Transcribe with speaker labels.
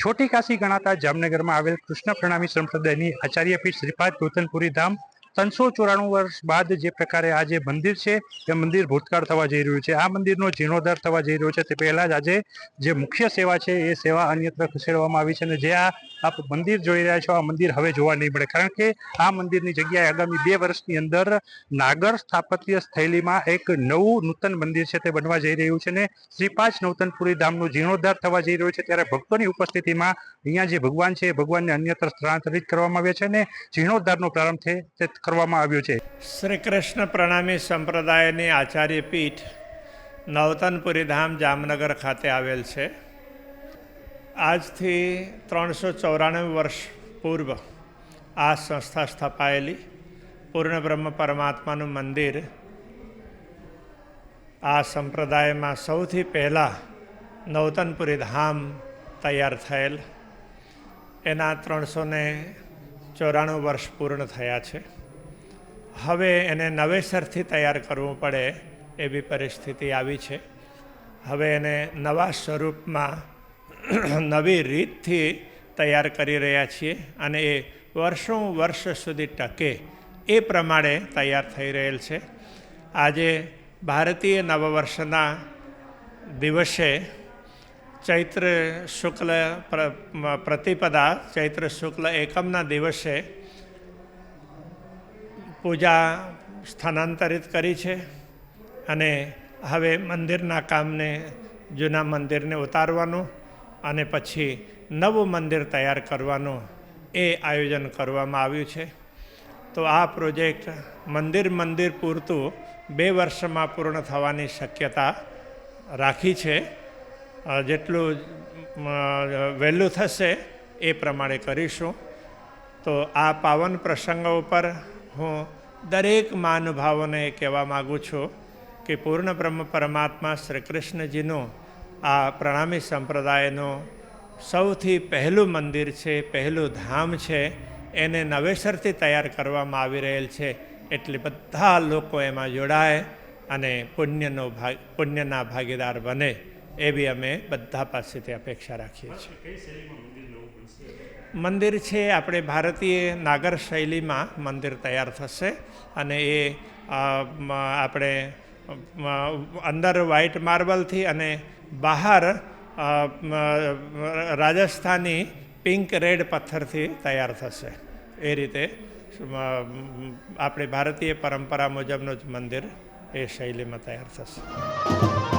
Speaker 1: છોટી કાશી ગણાતા જામનગરમાં આવેલ કૃષ્ણ પ્રણામી સંપ્રદાયની આચાર્ય પીઠ શ્રીપાદ ગૌતમપુરી ધામ ત્રણસો ચોરાણું વર્ષ બાદ જે પ્રકારે આ જે મંદિર છે, એ મંદિર ભૂતકાળ થવા જઈ રહ્યું છે. આ મંદિરનો જીર્ણોદ્ધાર થવા જઈ રહ્યો છે. તે પહેલાં જ આજે જે મુખ્ય સેવા છે, એ સેવા અન્યત્ર ખસેડવામાં આવી છે અને જે આ આપ મંદિર જોઈ રહ્યા છો, આ મંદિર હવે જોવા નહીં મળે. કારણ કે આ મંદિરની જગ્યાએ આગામી બે વર્ષની અંદર નાગર સ્થાપત્ય શૈલીમાં એક નવું નૂતન મંદિર છે તે બનવા જઈ રહ્યું છે ને શ્રી પાંચ નવતનપુરી ધામનું જીર્ણોદ્ધાર થવા જઈ રહ્યું છે. ત્યારે ભક્તોની ઉપસ્થિતિમાં અહીંયા જે ભગવાન છે, એ ભગવાનને અન્યત્ર સ્થળાંતરિત કરવામાં આવ્યા છે અને જીર્ણોદ્ધારનો પ્રારંભ છે કરવામાં આવ્યો છે.
Speaker 2: શ્રી કૃષ્ણ પ્રણામી સંપ્રદાયની આચાર્ય પીઠ નવતનપુરી ધામ જામનગર ખાતે આવેલ છે. આજથી ત્રણસો ચોરાણું વર્ષ પૂર્વ આ સંસ્થા સ્થપાયેલી. પૂર્ણ બ્રહ્મ પરમાત્માનું મંદિર આ સંપ્રદાયમાં સૌથી પહેલાં નવતનપુરી ધામ તૈયાર થયેલ. એના ત્રણસો ચોરાણું વર્ષ પૂર્ણ થયા છે. હવે એને નવેસરથી તૈયાર કરવું પડે એવી પરિસ્થિતિ આવી છે. હવે એને નવા સ્વરૂપમાં નવી રીતથી તૈયાર કરી રહ્યા છીએ અને એ વર્ષો વર્ષ સુધી ટકે એ પ્રમાણે તૈયાર થઈ રહેલ છે. આજે ભારતીય નવવર્ષના દિવસે ચૈત્ર શુક્લ પ્ર- પ્રતિપદા ચૈત્ર શુક્લ એકમના દિવસે પૂજા સ્થાનાંતરિત કરી છે અને હવે મંદિરના કામને જૂના મંદિરને ઉતારવાનું અને પછી નવું મંદિર તૈયાર કરવાનું એ આયોજન કરવામાં આવ્યું છે. તો આ પ્રોજેક્ટ મંદિર મંદિર પૂરતું બે વર્ષમાં પૂર્ણ થવાની શક્યતા રાખી છે. જેટલું વહેલું થશે એ પ્રમાણે કરીશું. તો આ પાવન પ્રસંગો ઉપર હું દરેક મહાનુભાવોને કહેવા માગું છું કે પૂર્ણ બ્રહ્મ પરમાત્મા શ્રી કૃષ્ણજીનું આ પ્રણામી સંપ્રદાયનું સૌથી પહેલું મંદિર છે, પહેલું ધામ છે, એને નવેસરથી તૈયાર કરવામાં આવી રહેલ છે. એટલે બધા લોકો એમાં જોડાય અને પુણ્યનો ભાગ, પુણ્યના ભાગીદાર બને. એવી અમે બધા પાસેથી અપેક્ષા રાખીએ છીએ. મંદિર છે આપણે ભારતીય નાગર શૈલીમાં મંદિર તૈયાર થશે અને એ આપણે અંદર વ્હાઇટ માર્બલથી અને બહાર રાજસ્થાની પિંક રેડ પથ્થરથી તૈયાર થશે. એ રીતે આપણી આપણે ભારતીય પરંપરા મુજબનું જ મંદિર એ શૈલીમાં તૈયાર થશે.